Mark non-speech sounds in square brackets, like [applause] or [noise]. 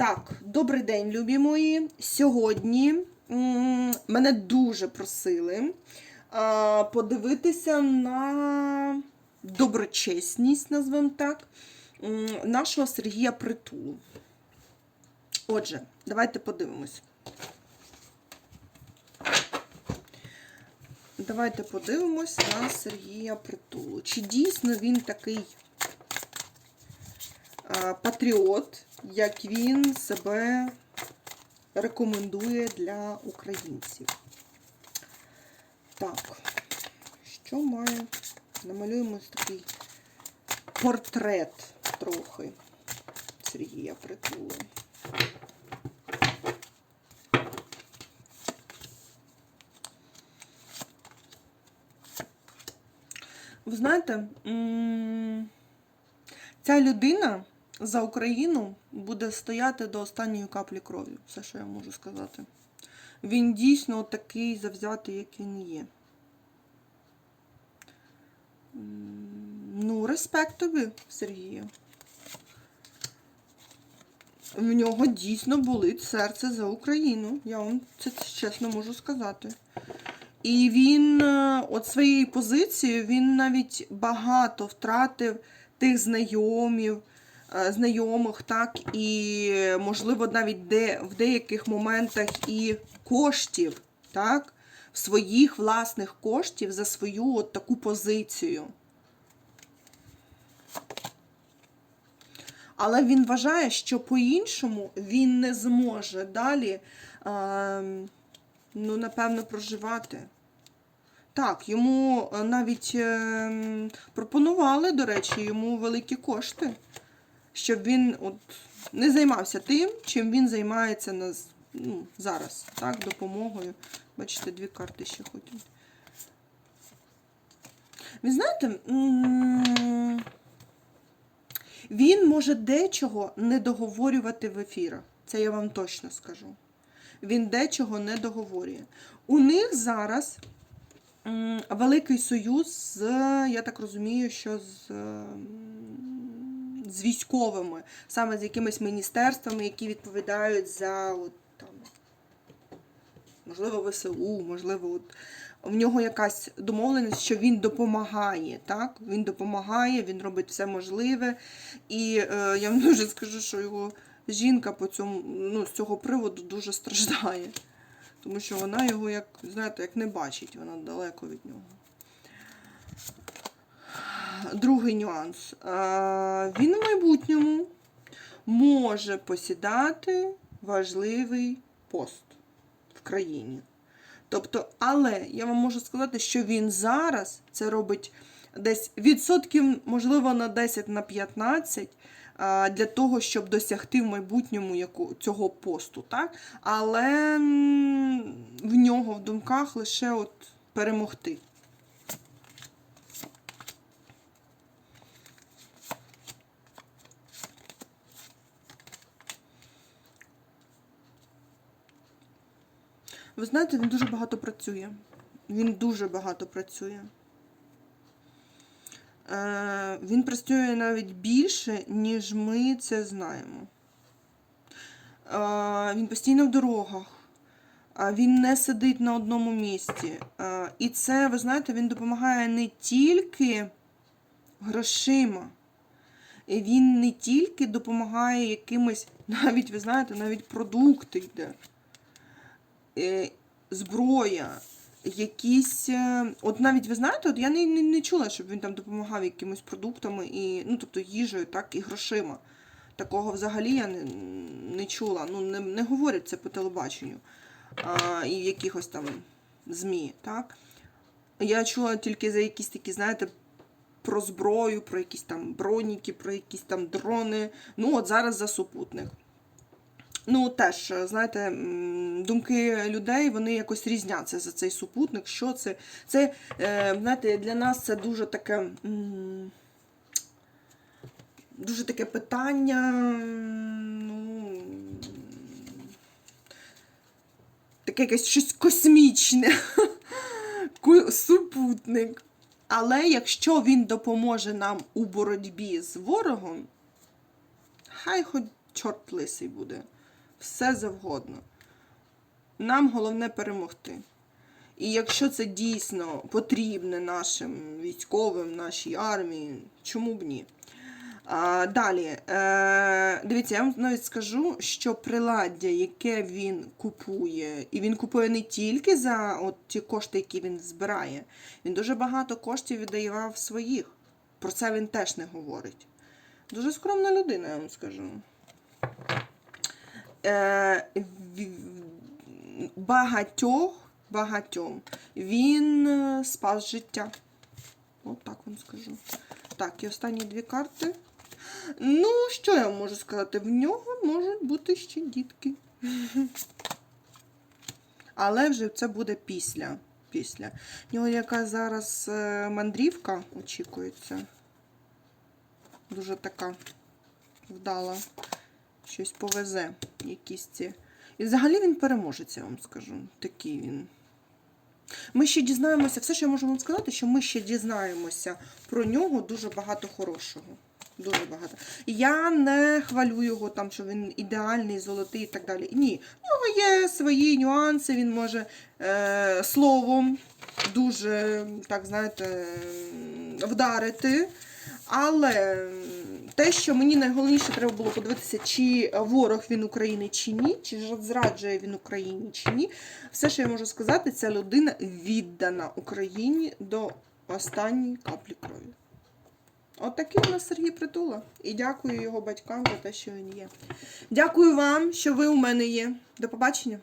Так, добрий день, любі мої. Сьогодні мене дуже просили подивитися на доброчесність, назвемо так, нашого Сергія Притулу. Отже, давайте подивимось. Давайте подивимось на Сергія Притулу. Чи дійсно він такий патріот, як він себе рекомендує для українців. Так, що має? Намалюємо такий портрет трохи Сергія Притули. Ви знаєте, ця людина за Україну буде стояти до останньої каплі крові. Все, що я можу сказати. Він дійсно такий завзятий, як він є. Ну, респект тобі, Сергію. В нього дійсно болить серце за Україну. Я вам це чесно можу сказати. І він, е, от своєю позицією, він навіть багато втратив тих знайомів, знайомих, так, і, можливо, навіть де, в деяких моментах і коштів, так, своїх власних коштів за свою от таку позицію. Але він вважає, що по-іншому він не зможе далі, е, ну, напевно, проживати. Так, йому е, навіть е, пропонували, до речі, йому великі кошти, щоб він от не займався тим, чим він займається на, ну, зараз, так, допомогою. Бачите, дві карти ще хотів. Ви знаєте, він може дечого не договорювати в ефірах. Це я вам точно скажу. Він дечого не договорює. У них зараз великий союз я так розумію, що з, з військовими, саме з якимись міністерствами, які відповідають за от, там, можливо, ВСУ, можливо, от, в нього якась домовленість, що він допомагає. Так? Він допомагає, він робить все можливе. І е, я вам [laughs] дуже скажу, що його жінка по цьому, ну, з цього приводу дуже страждає. Тому що вона його, як, знаєте, як не бачить, вона далеко від нього. Другий нюанс. Е, Він в майбутньому може посідати важливий пост в країні. Тобто, але я вам можу сказати, що він зараз це робить десь відсотків, можливо, на 10 на 15 для того, щоб досягти в майбутньому цього посту. Так? Але в нього в думках лише от перемогти. Ви знаєте, він дуже багато працює. Він дуже багато працює. Е, він працює навіть більше, ніж ми це знаємо. Е, він постійно в дорогах. А Він не сидить на одному місці. Е, І це, ви знаєте, він допомагає не тільки грошима. Він не тільки допомагає якимось, [laughs] навіть, ви знаєте, навіть продукти йде е, зброя, якісь. е, От навіть ви знаєте, от я не, не, не чула, щоб він там допомагав якимись продуктами, і, ну, тобто їжею, так, і грошима. Такого взагалі я не, не чула. Ну, не, не говорять це по телебаченню а, і якихось там ЗМІ, так? Я чула тільки за якісь такі, знаєте, про зброю, про якісь там броніки, про якісь там дрони. Ну, от зараз за супутник. Ну, теж, знаєте, думки людей вони якось різняться за цей супутник. Що це? Це, е, знаєте, для нас це дуже таке. Дуже таке питання. Ну, таке якесь щось космічне. [laughs] Супутник. Але якщо він допоможе нам у боротьбі з ворогом, хай хоч чорт лисий буде. Все завгодно. Нам головне перемогти. І якщо це дійсно потрібне нашим військовим, нашій армії, чому б ні? А, далі, е, дивіться, я вам навіть скажу, що приладдя, яке він купує, і він купує не тільки за от ті кошти, які він збирає, він дуже багато коштів віддавав своїх. Про це він теж не говорить. Дуже скромна людина, я вам скажу. Е, багатьох, багатьом він е, спас життя. От так вам скажу. Так, і останні дві карти. Ну, що я можу сказати? В нього можуть бути ще дітки. [laughs] Але вже це буде після. після. В нього яка зараз е, мандрівка очікується. Дуже така вдала. Щось повезе. Якісь ці. І взагалі він переможець, я вам скажу. Такий він. Ми ще дізнаємося, все, що я можу вам сказати, що ми ще дізнаємося про нього дуже багато хорошого. Дуже багато. Я не хвалю його там, що він ідеальний, золотий і так далі. Ні, в нього є свої нюанси, він може е, словом дуже, так знаєте, вдарити. Але те, що мені найголовніше треба було подивитися, чи ворог він України чи ні, чи зраджує він Україні чи ні. Все, що я можу сказати, ця людина віддана Україні до останньої каплі крові. От такий у нас Сергій Притула. І дякую його батькам за те, що він є. Дякую вам, що ви у мене є. До побачення.